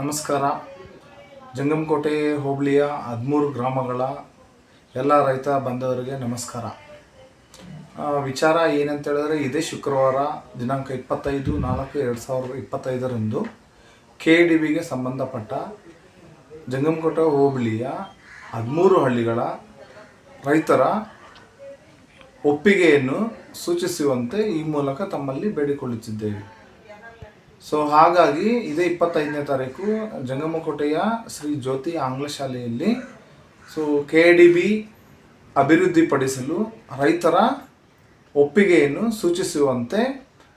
ನಮಸ್ಕಾರ. ಜಂಗಮಕೋಟೆ, ಹೋಬಳಿಯ ಹದಿಮೂರು ಗ್ರಾಮಗಳ ಎಲ್ಲ ರೈತ ಬಂದವರಿಗೆ ನಮಸ್ಕಾರ. ವಿಚಾರ ಏನಂತ ಹೇಳಿದ್ರೆ ಇದೇ ಶುಕ್ರವಾರ ದಿನಾಂಕ ಇಪ್ಪತ್ತೈದು ನಾಲ್ಕು ಎರಡು ಸಾವಿರದ ಇಪ್ಪತ್ತೈದರಂದು ಕೆ ಡಿ ಬಿಗೆ ಸಂಬಂಧಪಟ್ಟ ಜಂಗಮಕೋಟೆ, ಹೋಬಳಿಯ ಹದಿಮೂರು ಹಳ್ಳಿಗಳ ರೈತರ ಒಪ್ಪಿಗೆಯನ್ನು ಸೂಚಿಸುವಂತೆ ಈ ಮೂಲಕ ತಮ್ಮಲ್ಲಿ ಬೇಡಿಕೊಳ್ಳುತ್ತಿದ್ದೇವೆ. ಸೊ ಹಾಗಾಗಿ ಇದೇ ಇಪ್ಪತ್ತೈದನೇ ತಾರೀಕು ಜಂಗಮಕೋಟೆಯ ಶ್ರೀ ಜ್ಯೋತಿ ಆಂಗ್ಲ ಶಾಲೆಯಲ್ಲಿ ಸೊ ಕೆ ಡಿ ಬಿ ಅಭಿವೃದ್ಧಿಪಡಿಸಲು ರೈತರ ಒಪ್ಪಿಗೆಯನ್ನು ಸೂಚಿಸುವಂತೆ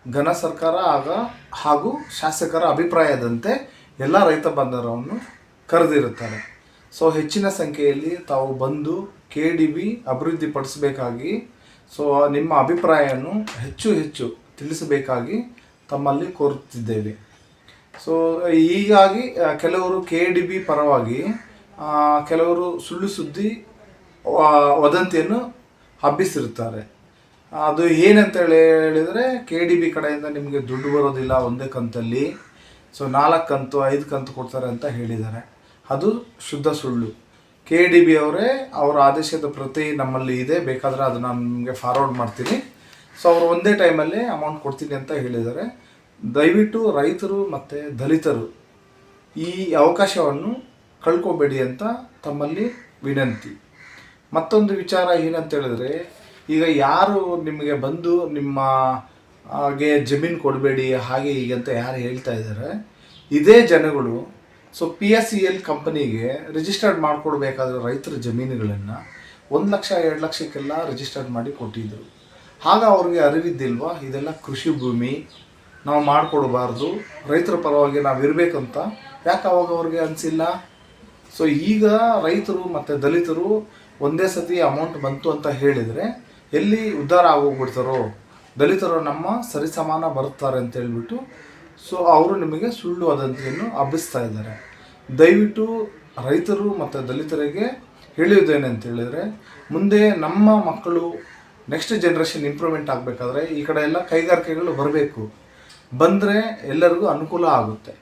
ಘನ ಸರ್ಕಾರ ಆಗ ಹಾಗೂ ಶಾಸಕರ ಅಭಿಪ್ರಾಯದಂತೆ ಎಲ್ಲ ರೈತ ಬಂಧರವನ್ನು ಕರೆದಿರುತ್ತಾರೆ. ಸೊ ಹೆಚ್ಚಿನ ಸಂಖ್ಯೆಯಲ್ಲಿ ತಾವು ಬಂದು ಕೆ ಡಿ ಬಿ ಅಭಿವೃದ್ಧಿಪಡಿಸಬೇಕಾಗಿ ಸೊ ನಿಮ್ಮ ಅಭಿಪ್ರಾಯವನ್ನು ಹೆಚ್ಚು ಹೆಚ್ಚು ತಿಳಿಸಬೇಕಾಗಿ ತಮ್ಮಲ್ಲಿ ಕೋರುತ್ತಿದ್ದೇವೆ. ಸೊ ಹೀಗಾಗಿ ಕೆಲವರು ಕೆ ಡಿ ಬಿ ಪರವಾಗಿ ಕೆಲವರು ಸುಳ್ಳು ಸುದ್ದಿ ವದಂತಿಯನ್ನು ಹಬ್ಬಿಸಿರುತ್ತಾರೆ. ಅದು ಏನಂತ ಹೇಳಿ ಹೇಳಿದರೆ ಕೆ ಡಿ ಬಿ ಕಡೆಯಿಂದ ನಿಮಗೆ ದುಡ್ಡು ಬರೋದಿಲ್ಲ ಒಂದೇ ಕಂತಲ್ಲಿ. ಸೊ ನಾಲ್ಕು ಕಂತು, ಐದು ಕಂತು ಕೊಡ್ತಾರೆ ಅಂತ ಹೇಳಿದ್ದಾರೆ. ಅದು ಶುದ್ಧ ಸುಳ್ಳು. ಕೆ ಡಿ ಬಿ ಅವರೇ, ಅವರ ಆದೇಶದ ಪ್ರತಿ ನಮ್ಮಲ್ಲಿ ಇದೆ. ಬೇಕಾದರೆ ಅದು ನಿಮಗೆ ಫಾರ್ವರ್ಡ್ ಮಾಡ್ತೀನಿ. ಸೊ ಅವರು ಒಂದೇ ಟೈಮಲ್ಲಿ ಅಮೌಂಟ್ ಕೊಡ್ತೀನಿ ಅಂತ ಹೇಳಿದ್ದಾರೆ. ದಯವಿಟ್ಟು ರೈತರು ಮತ್ತು ದಲಿತರು ಈ ಅವಕಾಶವನ್ನು ಕಳ್ಕೊಬೇಡಿ ಅಂತ ತಮ್ಮಲ್ಲಿ ವಿನಂತಿ. ಮತ್ತೊಂದು ವಿಚಾರ ಏನಂತ ಹೇಳಿದ್ರೆ, ಈಗ ಯಾರು ನಿಮಗೆ ಬಂದು ನಿಮ್ಮ ಹಾಗೆ ಜಮೀನು ಕೊಡಬೇಡಿ, ಹಾಗೆ ಹೀಗೆ ಅಂತ ಯಾರು ಹೇಳ್ತಾ ಇದ್ದಾರೆ, ಇದೇ ಜನಗಳು so P S C L ಕಂಪನಿಗೆ ರಿಜಿಸ್ಟರ್ಡ್ ಮಾಡಿಕೊಡ್ಬೇಕಾದ್ರೆ ರೈತರ ಜಮೀನುಗಳನ್ನು ಒಂದು ಲಕ್ಷ, ಎರಡು ಲಕ್ಷಕ್ಕೆಲ್ಲ ರಿಜಿಸ್ಟರ್ಡ್ ಮಾಡಿ ಕೊಟ್ಟಿದ್ದರು ಆಗ ಅವ್ರಿಗೆ ಅರಿವಿದ್ದಿಲ್ವಾ? ಇದೆಲ್ಲ ಕೃಷಿ ಭೂಮಿ, ನಾವು ಮಾಡಿಕೊಡಬಾರ್ದು, ರೈತರ ಪರವಾಗಿ ನಾವು ಇರಬೇಕಂತ. ಯಾಕೆ ಅವಾಗ ಅವ್ರಿಗೆ ಅನಿಸಿಲ್ಲ? ಸೊ ಈಗ ರೈತರು ಮತ್ತು ದಲಿತರು ಒಂದೇ ಸತಿ ಅಮೌಂಟ್ ಬಂತು ಅಂತ ಹೇಳಿದರೆ ಎಲ್ಲಿ ಉದ್ಧಾರ ಆಗೋಗ್ಬಿಡ್ತಾರೋ? ದಲಿತರು ನಮ್ಮ ಸರಿಸಮಾನ ಬರುತ್ತಾರೆ ಅಂತ ಹೇಳಿಬಿಟ್ಟು ಸೊ ಅವರು ನಿಮಗೆ ಸುಳ್ಳು ವದಂತಿಯನ್ನು ಹಬ್ಬಿಸ್ತಾ ಇದ್ದಾರೆ. ದಯವಿಟ್ಟು ರೈತರು ಮತ್ತು ದಲಿತರಿಗೆ ಹೇಳುವುದೇನೆ ಅಂತ ಹೇಳಿದರೆ, ಮುಂದೆ ನಮ್ಮ ಮಕ್ಕಳು ನೆಕ್ಸ್ಟ್ ಜನ್ರೇಷನ್ ಇಂಪ್ರೂವ್ಮೆಂಟ್ ಆಗಬೇಕಾದ್ರೆ ಈ ಕಡೆ ಎಲ್ಲ ಕೈಗಾರಿಕೆಗಳು ಬರಬೇಕು. ಬಂದರೆ ಎಲ್ಲರಿಗೂ ಅನುಕೂಲ ಆಗುತ್ತೆ.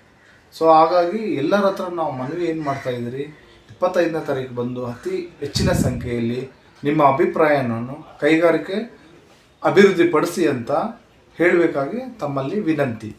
ಸೊ ಹಾಗಾಗಿ ಎಲ್ಲರ ಹತ್ರ ನಾವು ಮನವಿ ಏನು ಮಾಡ್ತಾ ಇದ್ದೀರಿ? ಇಪ್ಪತ್ತೈದನೇ ತಾರೀಕು ಬಂದು ಅತಿ ಹೆಚ್ಚಿನ ಸಂಖ್ಯೆಯಲ್ಲಿ ನಿಮ್ಮ ಅಭಿಪ್ರಾಯವನ್ನು ಕೈಗಾರಿಕೆ ಅಭಿವೃದ್ಧಿಪಡಿಸಿ ಅಂತ ಹೇಳಬೇಕಾಗಿ ತಮ್ಮಲ್ಲಿ ವಿನಂತಿ.